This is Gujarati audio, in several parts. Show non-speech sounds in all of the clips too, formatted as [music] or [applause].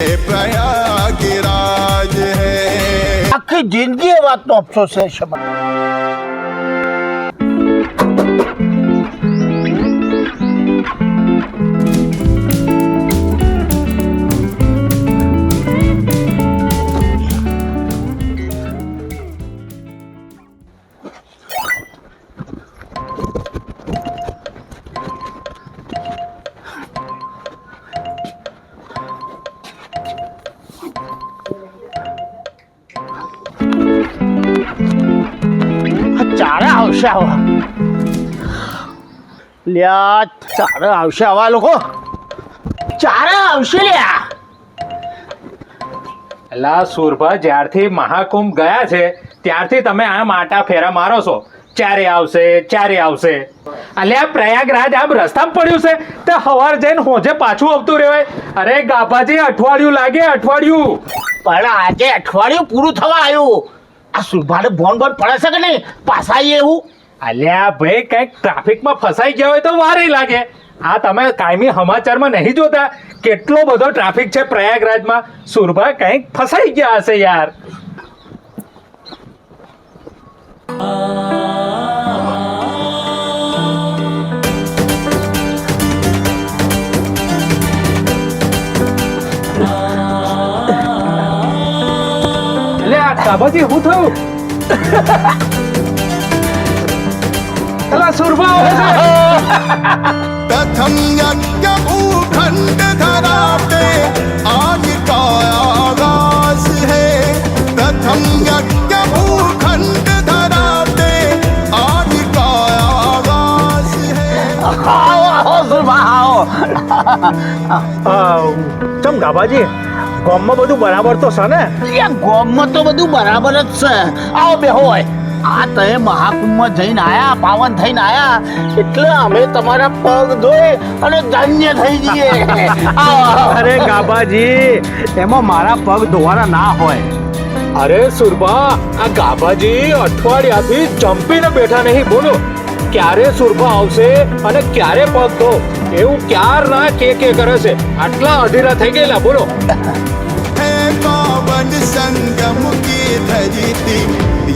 પ્રયાગરાજ હૈ આખી જિંદગી એ વાતનો અફસોસ છે શબ્દ આવશે આવા લ્યા ચારે આવશે આવા લોકો. ચારે આવશે લ્યા. એલા સુરભા જ્યારથી મહાકુંભ ગયા છે ત્યારથી તમે આ માટા ફેરા મારો છો. ચારે આવશે ચારે આવશે. અલ્યા પ્રયાગરાજ આમ રસ્તામાં પડ્યું છે તે હવાર જઈને હોજે પાછું આવતું રહેવાય. અરે ગાભાજી અઠવાડિયું લાગે અઠવાડિયું. પણ આજે અઠવાડિયું પૂરું થવા આવ્યું. આ સુભાને ભોન ભોન પડે કે નહીં? પાછા એવું? અલ્યા ભાઈ, કંઈક ટ્રાફિકમાં ફસાઈ ગયા હોય તો વારે લાગે. આ તમે કાયમી સમાચારમાં નહીં જોતા? કેટલો બધો ટ્રાફિક છે પ્રયાગરાજમાં. સુરભા, કંઈક ફસાઈ ગયા હશે યાર. બાબાજી હું થયું? પ્રથમ યજ્ઞ ભૂખંડ ધરાતે આજ કા આગાસ હે. પ્રથમ યજ્ઞ ભૂખંડ ધરાતે આજ કા આગાસ હે. આવો આવો સુરભા આવો. ચમ બાબાજી ગામમાં બધું બરાબર તો છે ને? ગોમમાં તો બધું બરાબર જ છે. આવો બે હોય. આ તમે મહાકુંભમાં જઈને આયા પાવન થઈને આયા એટલે અમે તમારા પગ ધોઈ અને ધન્ય થઈ જઈએ. [laughs] અરે ગાભાજી એમાં મારા પગ ધોવાના ના હોય. અરે સુરભા આ ગાભાજી અઠવાડિયાથી ચંપીને બેઠા નહીં બોલો. ક્યારે સુરભા આવશે અને ક્યારે પગ ધો? એવું ક્યાર ના કે કે કરે છે? આટલા અધીરા થઈ ગયેલા બોલો. પાવન સંગમ કી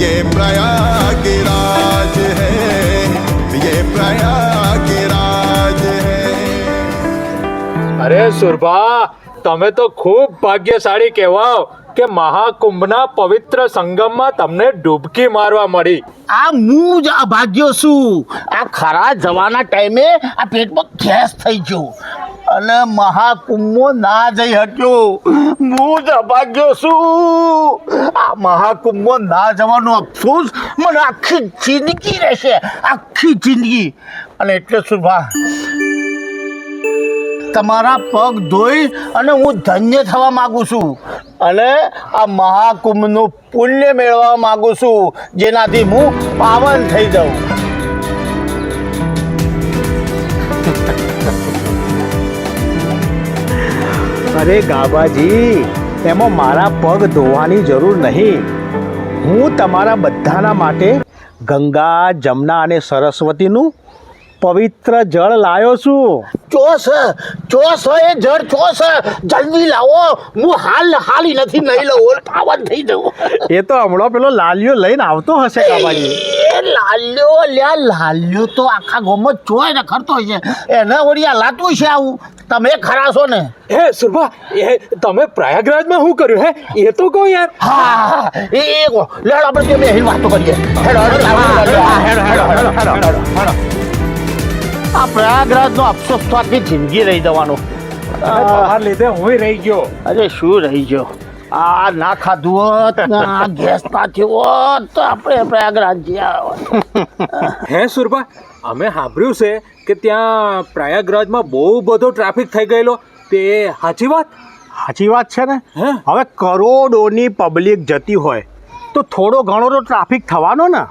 યે પ્રયાગ રાજ યે પ્રયાગ રાજ અરે સુરભા તમે તો ખૂબ ભાગ્યશાળી કહેવાઓ. કે મહાકુંભના પવિત્ર સંગમમાં તમને ડૂબકી મારવા મળી. આ હું જ અભાગ્યો છું. આ ખરા જવાના ટાઈમે આ પેટમાં ગેસ થઈ ગયો. અને મહાકુંભમાં ના જઈ શક્યો હું જ અભાગ્યો છું. આ મહાકુંભમાં ના જવાનો અફસોસ મને આખી જિંદગી રહેશે. આખી જિંદગી. અને એટલે સુભા તમારા પગ ધોઈ અને હું ધન્ય થવા માંગુ છું. અને આ મહાકુંભનું પુણ્ય મેળવવા માંગુ છું, જેનાથી હું પાવન થઈ જાઉં. અરે ગાબાજી એમાં મારા પગ ધોવાની જરૂર નહીં. હું તમારા બધાના માટે ગંગા, જમના અને સરસ્વતીનું પવિત્ર જળ લાવ્યો છું. ચોસ ચોસ એ જળ ચોસ જલ્દી લાવો. હું હાલ હાલી નથી નહીં લઉં પાવન થઈ જવું. એ તો હમણાં પેલો લાલિયો લઈને આવતો હશે કાબાજી. એ લાલ્યો લ્યા લાલ્યો તો આખા ગોમત ચોય ને ખરતો છે એને વળી આ લાતું છે આવું. તમે ખરા છો ને? હે સુરભા એ તમે પ્રયાગરાજમાં શું કર્યું હે? એ તો કહો યાર. હા એ એ કહો. લેડ આપણે બે બેહીને વાતો કરીએ. હેડો હેડો હેડો હેડો હેડો હેડો. આ પ્રયાગરાજનો અફસોસ તો આખી જિંદગી રહી જવાનો. તમારા લીધે હું રહી ગયો. અરે શું રહી ગયો? આ ના ખાધું હોત ને આ ગેસ ના થયો હોત તો આપણે પ્રયાગરાજ જ્યાં હોત. હે સુરભા અમે સાંભળ્યું છે કે ત્યાં પ્રયાગરાજમાં બહુ બધો ટ્રાફિક થઈ ગયેલો. તે સાચી વાત? સાચી વાત છે ને? હે? હવે કરોડોની પબ્લિક જતી હોય તો થોડો ઘણો તો ટ્રાફિક થવાનો ને.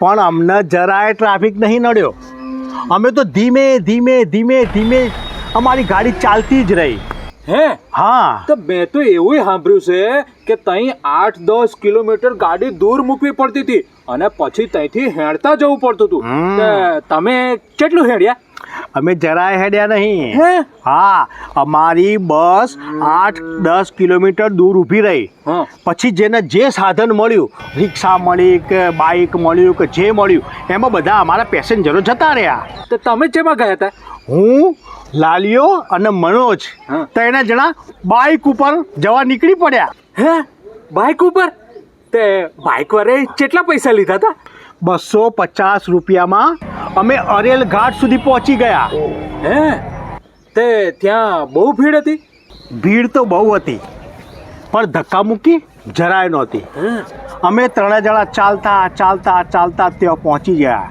પણ અમને જરાય ટ્રાફિક નહીં નડ્યો. અમે તો ધીમે ધીમે ધીમે ધીમે અમારી ગાડી ચાલતી જ રહી. હે? હા. તો મેં તો એવું સાંભળ્યું છે કે તઈ આઠ દસ કિલોમીટર ગાડી દૂર મૂકવી પડતી હતી અને પછી ત્યાંથી હેડતા જવું પડતું હતું. તમે કેટલું હેડ્યા? અમે જરાય હેડ્યા નહીં. હે? અમારી બસ આઠ દસ કિલોમીટર દૂર ઊભી રહી. પછી જેને જે સાધન મળ્યું રિક્ષા મળી કે બાઇક મળ્યું કે જે મળ્યું એમાં બધા અમારા પેસેન્જરો જતા રહ્યા. તો તમે જેમાં ગયા હતા? હું લાલિયો અને મનોજ. ત્રણે જણા બાઇક ઉપર જવા નીકળી પડ્યા. હે? બાઇક ઉપર? તે બાઇક વાળે કેટલા પૈસા લીધા હતા? બસો પચાસ રૂપિયામાં અમે અરેલ ઘાટ સુધી પહોંચી ગયા. હે? તે ત્યાં બહુ ભીડ હતી? ભીડ તો બહુ હતી પણ ધક્કા મૂકી જરાય નહોતી. અમે ત્રણે જણા ચાલતા ચાલતા ચાલતા ત્યાં પહોંચી ગયા.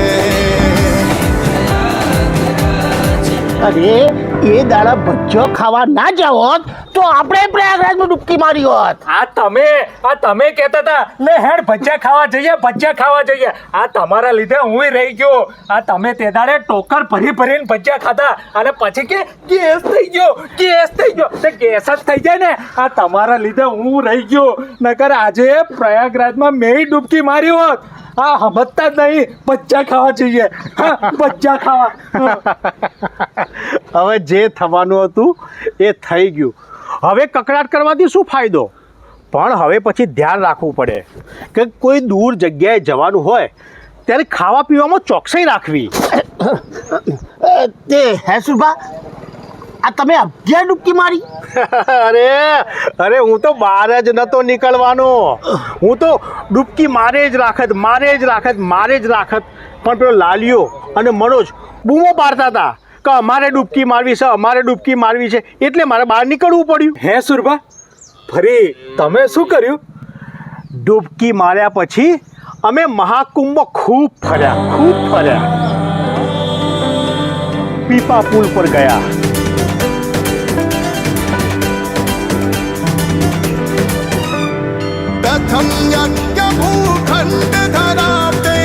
અરે, એ દાડા ભજીયો ખાવા ના જાવ હોત તો આપણે પ્રયાગરાજમાં ડૂબકી મારી હોત. આ તમે આ તમે કહેતા હતા, લે હેડ, ભજીયા ખાવા જઈએ, ભજીયા ખાવા જઈએ. આ તમારા લીધે હું રહી ગયો. આ તમે તે દાડે ટોકર ભરી ભરીને ભજીયા ખાધા. અને પછી કે, ગેસ થઈ ગયો, ગેસ થઈ ગયો. તે ગેસ જ થઈ જાય ને. આ તમારા લીધે હું રહી ગયો. નકર આજે પ્રયાગરાજમાં મેં ડૂબકી મારી હોત. આ સમજતા જ નહીં. બચ્ચા ખાવા જોઈએ. હા ભજીયા ખાવા. હવે જે થવાનું હતું એ થઈ ગયું. હવે કકડાટ કરવાથી શું ફાયદો? પણ હવે પછી ધ્યાન રાખવું પડે કે કોઈ દૂર જગ્યાએ જવાનું હોય ત્યારે ખાવા પીવામાં ચોકસાઈ રાખવી. [coughs] તે હે સુભા આ તમે અગિયાર ડૂબકી મારી? [laughs] અરે અરે હું તો બહાર જ નતો નીકળવાનો. હું તો ડૂબકી મારે જ રાખત મારે જ રાખત મારે જ રાખત. પણ પેલો લાલિયો અને મનોજ બૂમો પાડતા હતા કે અમારે ડૂબકી મારવી છે અમારે ડૂબકી મારવી છે. એટલે મારે બહાર નીકળવું પડ્યું. હે સુરભા ફરી તમે શું કર્યું? ડૂબકી માર્યા પછી અમે મહાકુંભમાં ખૂબ ફર્યા ખૂબ ફર્યા. પીપા પુલ પર ગયા. कथम यज्ञ भूखंड धराते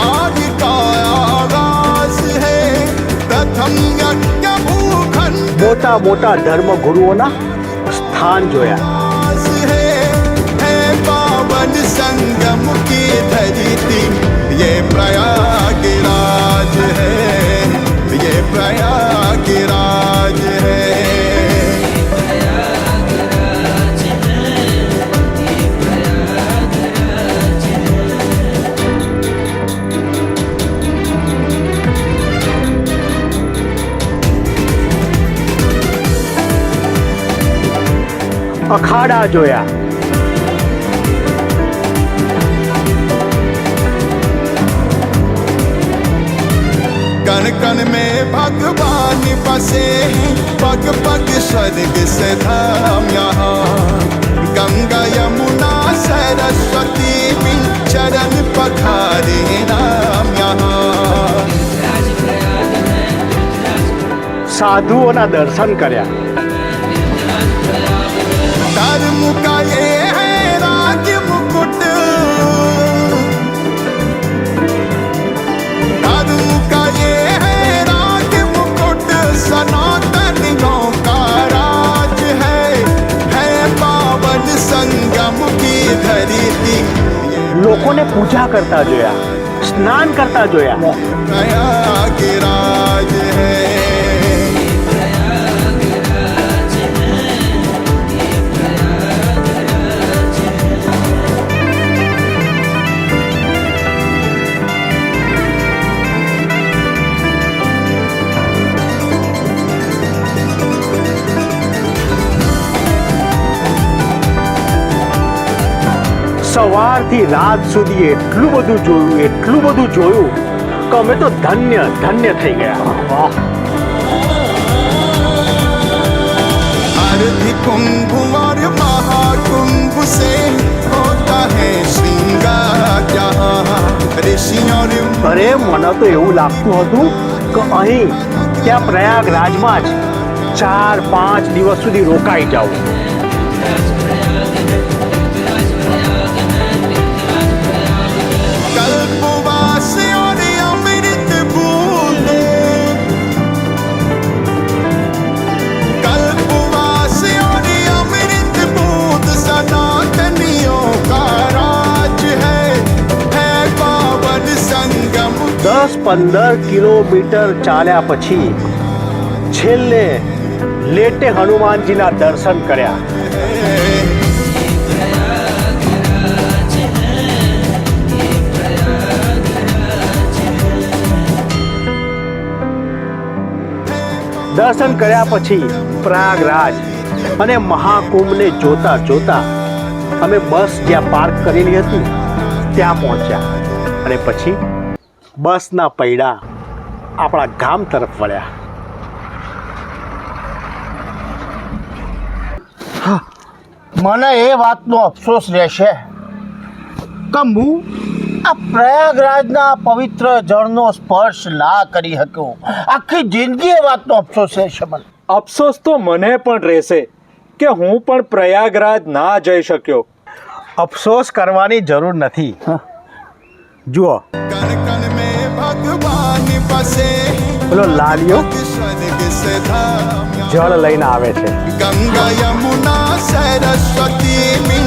आज का आगाज़ है। कथम यज्ञ भूखंड मोटा मोटा धर्म गुरुओं स्थान जो है पावन संगम की धरती। ये प्रयागराज है ये प्रयागराज। અખાડા જોયા कण कण में भगवान बसे हैं पग पग स्वर्ग से धाम यहाँ गंगा यमुना सरस्वती भी चरण पखारे नाम यहाँ સાધુઓના દર્શન કર્યા धर्म का ये है राज मुकुट। धर्म का ये है राज मुकुट सनातन गाँव का राज है। है पावन संगम की धरती। लोगों ने पूजा करता जोया स्नान करता जोया। राज है। સવારથી રાત સુધી એટલું બધું જોયું એટલું બધું જોયું કે અમે તો ધન્ય ધન્ય થઈ ગયા વાહ आरती कुंभ और महाकुंभ से होता है श्रृंगार जहाँ ऋषि और અરે મને તો એવું લાગતું હતું કે અહીં ત્યાં પ્રયાગરાજમાં જ ચાર પાંચ દિવસ સુધી રોકાઈ જાઓ પંદર કિલોમીટર ચાલ્યા પછી છેલ્લે લેટે હનુમાનજીના દર્શન કર્યા. દર્શન કર્યા પછી પ્રયાગરાજ અને મહાકુંભને જોતા જોતા અમે બસ જ્યાં પાર્ક કરેલી હતી ત્યાં પહોંચ્યા. અને પછી બસના પૈડા આપણા ગામ તરફ વળ્યા. મને એ વાતનો અફસોસ રહેશે કે હું આ પ્રયાગરાજના પવિત્ર જળનો સ્પર્શ ના કરી શક્યો આખી જિંદગી એ વાતનો અફસોસ રહેશે મને. અફસોસ તો મને પણ રહેશે કે હું પણ પ્રયાગરાજ ના જઈ શક્યો. અફસોસ કરવાની જરૂર નથી. જુઓ. પેલો લાલિયો જળ લઈને આવે છે. ગંગા યમુના સરસ્વતી મિન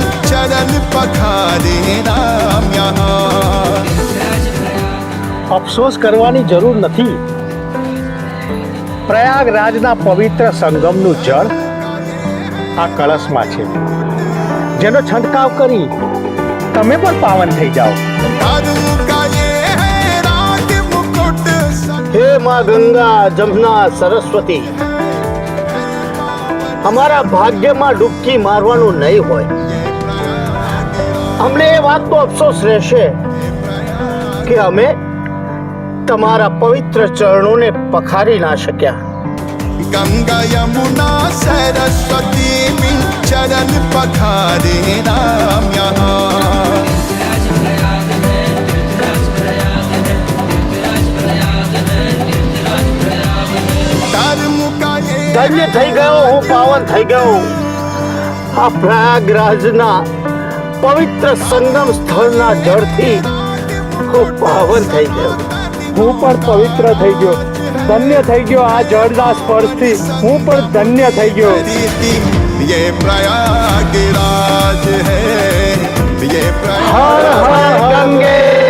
અફસોસ કરવાની જરૂર નથી. પ્રયાગરાજના પવિત્ર સંગમનું જળ આ કળશમાં છે. જેનો છંટકાવ કરી તમે પણ પાવન થઈ જાઓ. હે માં ગંગા જમના સરસ્વતી અમારા ભાગ્યમાં ડૂબકી મારવાનું નહીં હોય અમને એ વાતનો અફસોસ રહેશે કે અમે તમારા પવિત્ર ચરણોને પખારી ના શક્યા ગંગા યમુના સરસ્વતી ચરણ પખારે રામ ધન્ય થઈ ગયો હું પાવન થઈ ગયો આ પ્રયાગરાજના પવિત્ર સંગમ સ્થળના જળથી હું પાવન થઈ ગયો હું પણ પવિત્ર થઈ ગયો ધન્ય થઈ ગયો આ જળના સ્પર્શથી હું પણ ધન્ય થઈ ગયો रीति ये प्रयागराज है ये હર હર प्रयाग ગંગે